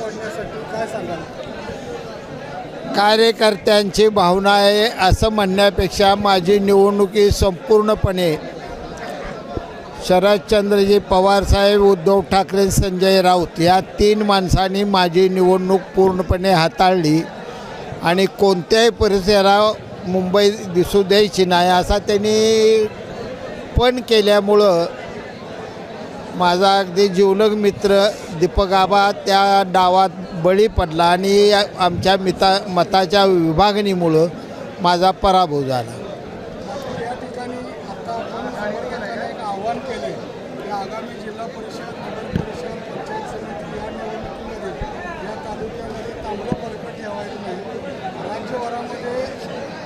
काय सांगाल? कार्यकर्त्यांची भावना आहे असं म्हणण्यापेक्षा माझी निवडणुकी संपूर्णपणे शरदचंद्रजी पवारसाहेब उद्धव ठाकरे संजय राऊत या तीन माणसांनी माझी निवडणूक पूर्णपणे हाताळली. आणि कोणत्याही परिसरा मुंबई दिसू द्यायची नाही असा त्यांनी पण केल्यामुळं माझा अगदी जिवलग मित्र दीपक आबा त्या डावात बळी पडला आणि आमच्या मिता मताच्या विभागणीमुळं माझा पराभव झाला.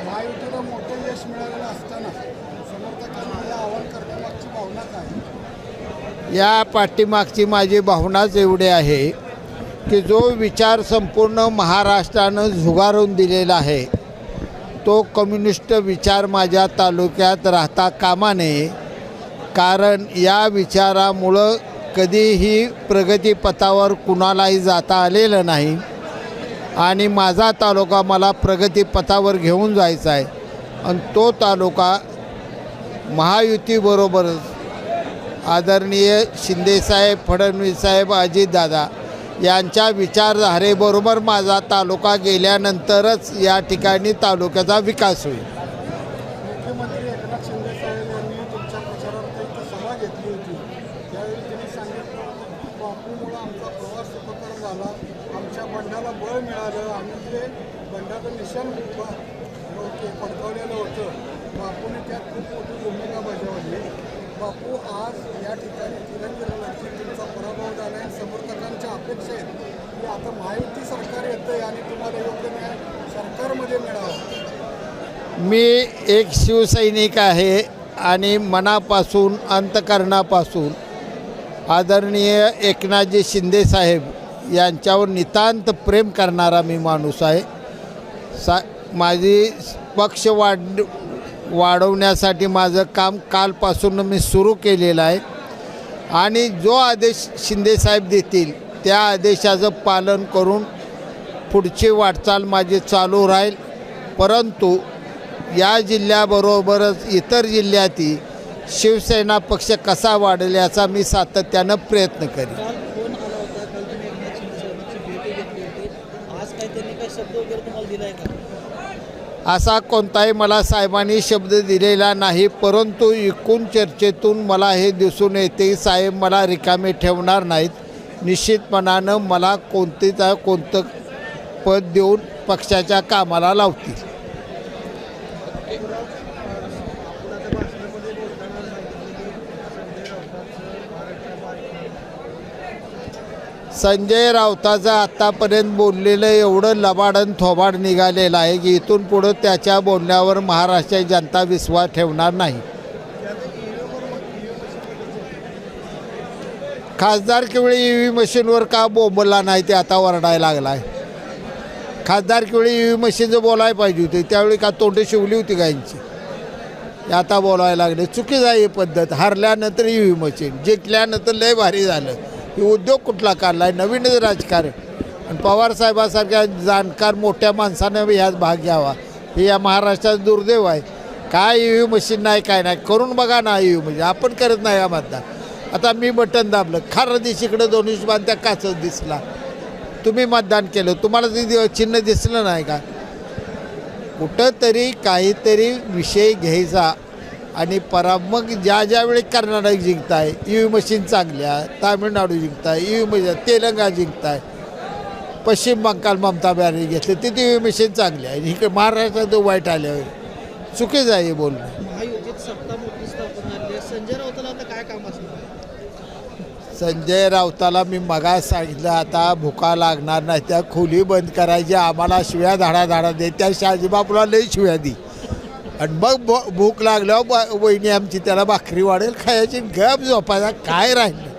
महायुतीला मोठं यश मिळालेलं असताना समर्थकांना आव्हान करण्यामागची भावना काय? या पाठीमागची माझी भावनाच एवढी आहे की जो विचार संपूर्ण महाराष्ट्रानं झुगारून दिलेला आहे तो कम्युनिस्ट विचार माझ्या तालुक्यात राहता कामा नये कारण या विचारामुळं कधीही प्रगतीपथावर कुणालाही जाता आलेलं नाही आणि माझा तालुका मला प्रगतीपथावर घेऊन जायचा आहे. आणि तो तालुका महायुतीबरोबरच आदरणीय शिंदेसाहेब फडणवीससाहेब अजितदादा यांच्या विचारधारेबरोबर माझा तालुका गेल्यानंतरच या ठिकाणी तालुक्याचा विकास होईल. होतं. निशाण बापू आज या ठिकाणी तिरंगी तुमचा पराभव झाला आहे समर्थकांच्या अपेक्षा आहेत की आता महायुती सरकार येतं आणि तुम्हाला योग्य न्याय सरकारमध्ये मिळावं. मी एक शिवसैनिक आहे आणि मनापासून अंतकरणापासून आदरणीय एकनाथजी शिंदेसाहेब यांच्यावर नितांत प्रेम करणारा मी माणूस आहे. सा माझी पक्ष वाढ वाढवण्यासाठी माझं काम कालपासून मी सुरू केलेलं आहे. आणि जो आदेश शिंदेसाहेब देतील त्या आदेशाचं पालन करून पुढची वाटचाल माझी चालू राहील. परंतु या जिल्ह्याबरोबरच इतर जिल्ह्यातही शिवसेना पक्ष कसा वाढेल याचा मी सातत्यानं प्रयत्न करेन. आज काय त्यांनी काय शब्द वगैरे तुम्हाला दिला आहे का? असा कोणताही मला साहेबांनी शब्द दिलेला नाही परंतु एकूण चर्चेतून मला हे दिसून येते साहेब मला रिकामे ठेवणार नाहीत. निश्चितपणानं मला कोणतेच कोणतं पद देऊन पक्षाच्या कामाला लावतील. संजय राऊताचं आत्तापर्यंत बोललेलं एवढं लबाडण थोबाड निघालेलं आहे की इथून पुढं त्याच्या बोलण्यावर महाराष्ट्राची जनता विश्वास ठेवणार नाही. खासदार केवळी ई व्ही मशीनवर का बोंबला नाही ते आता वरडायला लागला आहे खासदार केवळी ई व्ही मशीनचं बोलायला पाहिजे होती त्यावेळी का तोंड शिवली होती गायंची आता बोलायला लागले. चुकीच आहे ही पद्धत. हरल्यानंतर ई व्ही मशीन जिंकल्यानंतर लय भारी झालं. ही उद्योग कुठला काढला आहे नवीनच राजकारण. आणि पवारसाहेबासारख्या जाणकार मोठ्या माणसानं ह्यात भाग घ्यावा. हे या महाराष्ट्रात दुर्दैव आहे. काय ईव्ही मशीन नाही काय नाही. करून बघा ना ईव्ही म्हणजे आपण करत नाही का मतदान आता मी बटन दाबलं. खार दिशीकडे दोन्ही बांधत्या काचच दिसला. तुम्ही मतदान केलं. तुम्हाला ते चिन्ह दिसलं नाही का? कुठंतरी काहीतरी विषय घ्यायचा. आणि परा मग ज्या ज्यावेळी कर्नाटक जिंकताय ई व्ही मशीन चांगल्या तामिळनाडू जिंकताय ई व्ही मशीन तेलंगा जिंकताय पश्चिम बंगाल ममता बॅनर्जी घेतले तिथे ई व्ही मशीन चांगली आहे. इकडे महाराष्ट्रात वाईट आल्यावर चुकीचं आहे. हे बोलणं संजय राऊताला मी मगा सांगितलं आता भुका लागणार नाही त्या खोली बंद करायची आम्हाला शिव्या धाडा धाडा दे त्या शाजीबापूला लई शिव्या दी. आणि मग भ भूक लागल्यावर वहिनी आमची त्याला भाकरी वाढेल खायची गप झोपायचा काय राहिलं?